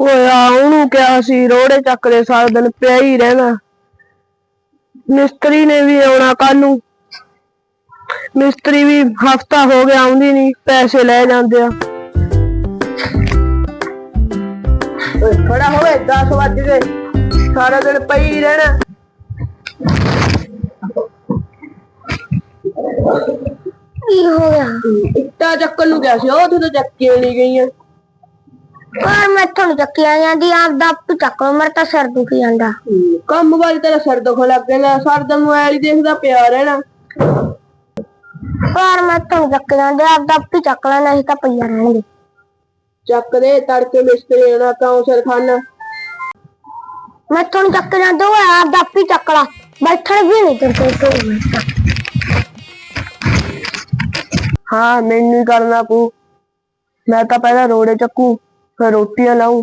ਓਏ ਆ ਉਹਨੂੰ ਕਿਹਾ ਸੀ, ਰੋੜੇ ਚੱਕਦੇ ਸਾਰਾ ਦਿਨ ਪਿਆ ਹੀ ਰਹਿਣਾ। ਮਿਸਤਰੀ ਨੇ ਵੀ ਆਉਣਾ ਕੱਲ ਨੂੰ। ਮਿਸਤਰੀ ਵੀ ਹਫਤਾ ਹੋ ਗਿਆ, ਆਉਂਦੀ ਨਹੀਂ ਪੈਸੇ ਲੈ ਜਾਂਦੇ ਆ। ਓਏ, ਖੜਾ ਹੋਵੇ 10 ਵੱਜ ਗਏ। ਸਾਰਾ ਦਿਨ ਪਈ ਹੀ ਰਹਿਣਾ। ਕੀ ਹੋ ਗਿਆ? ਇੱਟਾਂ ਚੱਕਣ ਨੂੰ ਗਿਆ ਸੀ, ਉਹ ਤੇ ਚੱਕੀਆਂ ਨਹੀਂ ਗਈਆਂ। ਪਰ ਮੈਂ ਤੁਹਾਨੂੰ ਚੱਕਿਆ ਜਾਂਦੀ ਆਪ ਦਾ ਆਪੇ ਚੱਕ ਲਓ ਮੇਰਾ ਤਾਂ ਸਿਰ ਦੁਖੀ ਜਾਂਦਾ। ਕੰਮ ਵਾਲੀ ਤੇਰਾ ਸਿਰ ਦੁਖਣ ਲੱਗ ਗਿਆ ਸਾਰਾ ਦਿਨ ਮੋਬਾਈਲ ਹੀ ਦੇਖਦਾ ਪਿਆ ਰਹਿਣਾ। ਪਰ ਮੈਂ ਤੁਹਾਨੂੰ ਚੱਕ ਜਾਂਦੇ ਆਪ ਦਾ ਆਪੇ ਚੱਕ ਲੈਣਾ ਨਹੀਂ ਤਾਂ ਪਈਆ ਰਹਿਣਗੇ। ਚੱਕ ਦੇ ਤੜਕੇ ਮਿਸਤਰੀ ਆਣਾ ਕਾਉਂ ਸਿਰ ਖਾਨਾ ਮੈਂ ਤੁਹਾਨੂੰ ਚੱਕ ਜਾਂਦੇ ਉਹ ਆਪ ਦਾ ਆਪੇ ਚੱਕ ਲਾ ਬੈਠਣ ਵੀ ਨਹੀਂ ਦਿੰਦੇ ਕੋਈ ਹਾਂ ਮੈਨੂੰ ਹੀ ਕਰਨਾ ਪਊ। ਮੈਂ ਤਾਂ ਪਹਿਲਾਂ ਰੋੜੇ ਚੱਕੂ। ਫਿਰ ਰੋਟੀਆਂ ਲਾਉ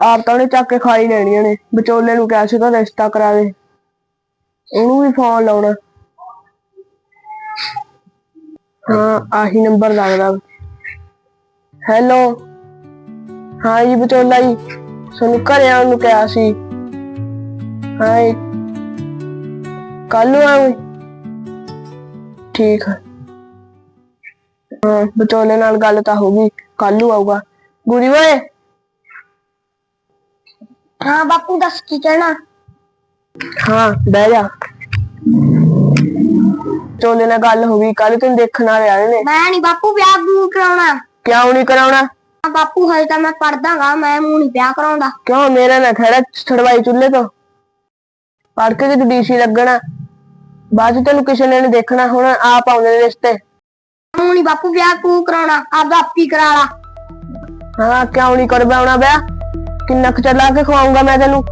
ਆਪ ਤਾਂ ਉਹਨੇ ਚੱਕ ਕੇ ਖਾ ਹੀ ਲੈਣੀਆਂ ਨੇ, ਵਿਚੋਲੇ ਨੂੰ ਕਿਹਾ ਸੀ ਤਾਂ ਰਿਸ਼ਤਾ ਕਰਾ ਉਹਨੂੰ ਵੀ ਫੋਨ ਲਾਉਣਾ। ਹਾਂ, ਆਹੀ ਨੰਬਰ ਲੱਗਦਾ। ਹੈਲੋ ਹਾਂ ਜੀ, ਵਿਚੋਲਾ ਜੀ। ਸਾਨੂੰ ਘਰੇ ਆਉਣ ਨੂੰ ਕਿਹਾ ਸੀ। ਹਾਂ ਕੱਲ ਨੂੰ ਆਉਂ ਠੀਕ ਹੈ ਹਾਂ ਵਿਚੋਲੇ ਨਾਲ ਗੱਲ ਤਾਂ ਹੋ ਗਈ ਕੱਲ ਨੂੰ ਆਊਗਾ। ਗੁਰੀ ਓਏ। ਹਾਂ ਬਾਪੂ ਦੱਸ ਕੀ ਕਹਿਣਾ? ਹਾਂ ਬਹਿ ਜਾ। ਵਿਚੋਲੇ ਨਾਲ ਗੱਲ ਹੋ ਗਈ ਕੱਲ ਤੈਨੂੰ ਦੇਖਣ ਵਾਲੇ ਆਏ ਨੇ। ਮੈਂ ਨਹੀਂ ਬਾਪੂ ਵਿਆਹ ਬੂ ਕਰਾਉਣਾ। ਕਿਉਂ ਨਹੀਂ ਕਰਾਉਣਾ? ਹਾਂ ਬਾਪੂ ਹਜੇ ਤਾਂ ਮੈਂ ਪੜਦਾਗਾ ਮੈਂ ਮੂੰਹ ਨਹੀਂ ਵਿਆਹ ਕਰਾਉਂਦਾ। ਕਿਉਂ? ਮੇਰਾ ਨਾ ਖੜਾ ਛੜਵਾਈ ਚੁੱਲ੍ਹੇ ਤੋਂ। ਪੜ ਕੇ ਤੇ ਡੀਸੀ ਲੱਗਣਾ। ਬਾਅਦ ਚ ਤੈਨੂੰ ਕਿਸੇ ਨੇ ਨੀ ਦੇਖਣਾ ਹੁਣ ਆਪ ਆਉਂਦੇ ਨੇ ਰਿਸ਼ਤੇ। ਮੂੰਹ ਨਹੀਂ ਬਾਪੂ ਵਿਆਹ ਕੂ ਕਰਾਉਣਾ ਆਪ ਦਾ ਆਪੀ ਕਰਾ ਲਾ। ਹਾਂ ਕਿਉਂ ਨਹੀਂ ਕਰਵਾਉਣਾ ਵਿਆਹ? ਕਿੰਨਾ ਕੁ ਚਲਾ ਕੇ ਖਵਾਉਂਗਾ ਮੈਂ ਤੈਨੂੰ?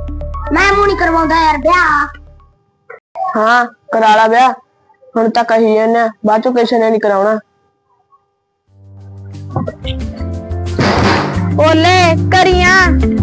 ਮੈਂ ਮੂੰਹ ਨਹੀਂ ਕਰਵਾਉਂਦਾ ਯਾਰ ਵਿਆਹ। ਹਾਂ ਕਰਾ ਲਾ ਵਿਆਹ। ਹੁਣ ਤਾਂ ਕਹੀ ਜਾਂਦੇ ਆ, ਬਾਅਦ ਚੋਂ ਕਿਸੇ ਨੇ ਨਹੀਂ ਕਰਾਉਣਾ। ਓਲੇ ਕਰੀਆਂ।